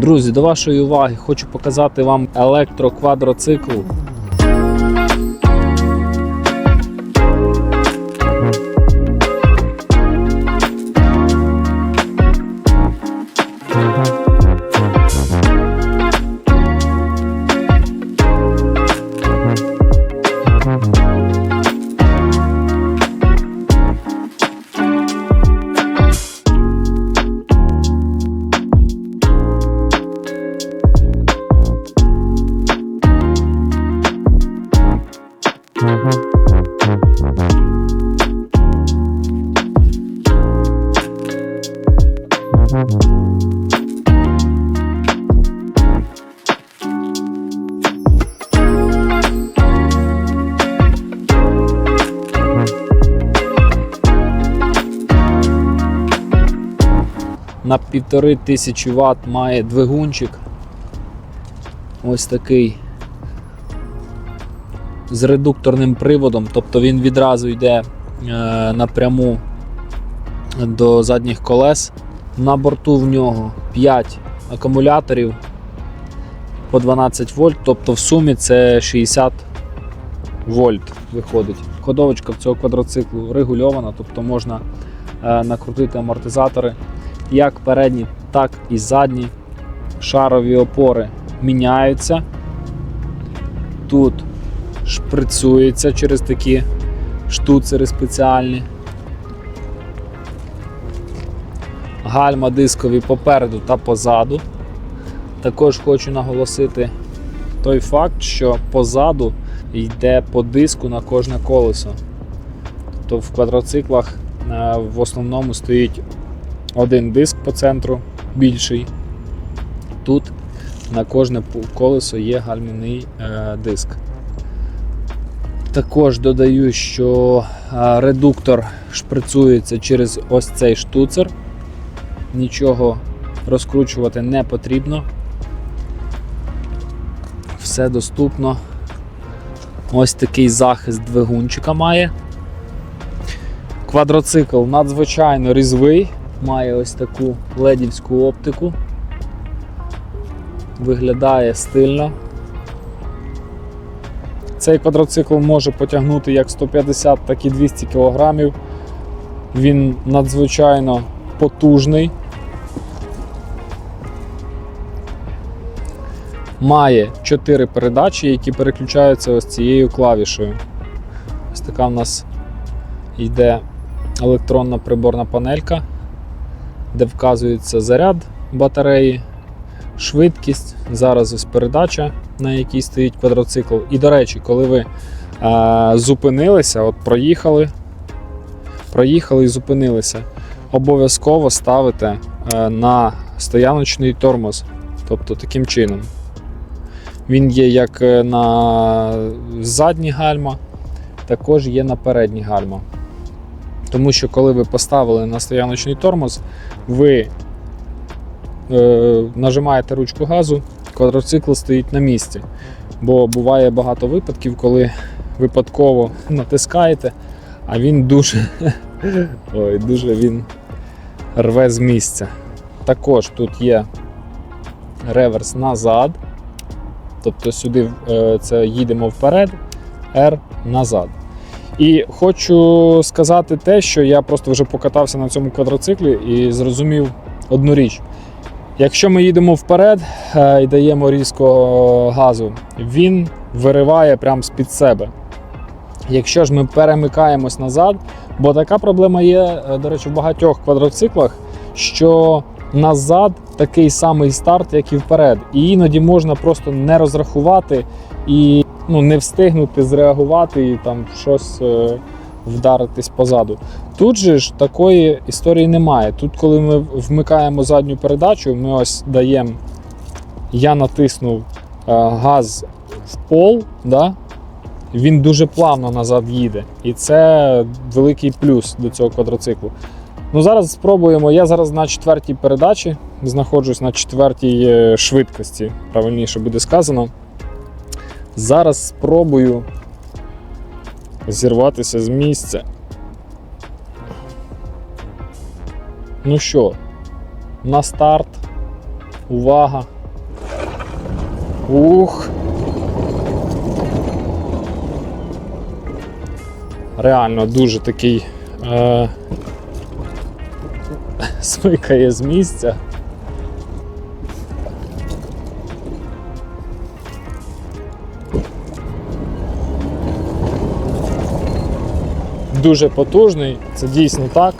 Друзі, до вашої уваги хочу показати вам електроквадроцикл. На півтори тисячі Вт має двигунчик. Ось такий з редукторним приводом, тобто він відразу йде е, напряму до задніх колес. На борту в нього 5 акумуляторів по 12 вольт, тобто в сумі це 60 вольт виходить. Ходовочка в цього квадроциклу регульована, тобто можна е, накрутити амортизатори як передні, так і задні. Шарові опори міняються. Тут шприцюється через такі штуцери спеціальні. Гальма дискові попереду та позаду. Також хочу наголосити той факт, що позаду йде по диску на кожне колесо. Тобто в квадроциклах е, в основному стоїть один диск по центру більший. Тут на кожне колесо є гальмівний е, диск. Також додаю, що е, редуктор шприцюється через ось цей штуцер. Нічого розкручувати не потрібно. Все доступно. Ось такий захист двигунчика має. Квадроцикл надзвичайно різвий, має ось таку ледівську оптику. Виглядає стильно. Цей квадроцикл може потягнути як 150, так і 200 кг. Він надзвичайно потужний. Має 4 передачі, які переключаються ось цією клавішею. Ось така в нас йде електронна приборна панелька, де вказується заряд батареї, швидкість. Зараз ось передача, на якій стоїть квадроцикл. І, до речі, коли ви е, зупинилися, от проїхали, проїхали і зупинилися, обов'язково ставите е, на стояночний тормоз. Тобто таким чином. Він є як е, на задні гальма, також є на передні гальма. Тому що коли ви поставили на стояночний тормоз, ви е, нажимаєте ручку газу, квадроцикл стоїть на місці. Бо буває багато випадків, коли випадково натискаєте, а він дуже, ой, дуже він рве з місця. Також тут є реверс назад. Тобто сюди е, це їдемо вперед, R назад. І хочу сказати те, що я просто вже покатався на цьому квадроциклі і зрозумів одну річ. Якщо ми їдемо вперед е, і даємо різко газу, він вириває прямо з-під себе. Якщо ж ми перемикаємось назад, бо така проблема є, е, до речі, в багатьох квадроциклах, що назад такий самий старт, як і вперед. І іноді можна просто не розрахувати і ну, не встигнути зреагувати і там щось е, вдаритись позаду. Тут же ж такої історії немає. Тут, коли ми вмикаємо задню передачу, ми ось даємо, я натиснув е, газ в пол, да? він дуже плавно назад їде. І це великий плюс до цього квадроциклу. Ну, Зараз спробуємо. Я зараз на четвертій передачі знаходжусь на четвертій е, швидкості, правильніше буде сказано. Зараз спробую зірватися з місця. Ну що, на старт Увага. Ух. Реально дуже такий е, смикає з місця. Дуже потужний, це дійсно так.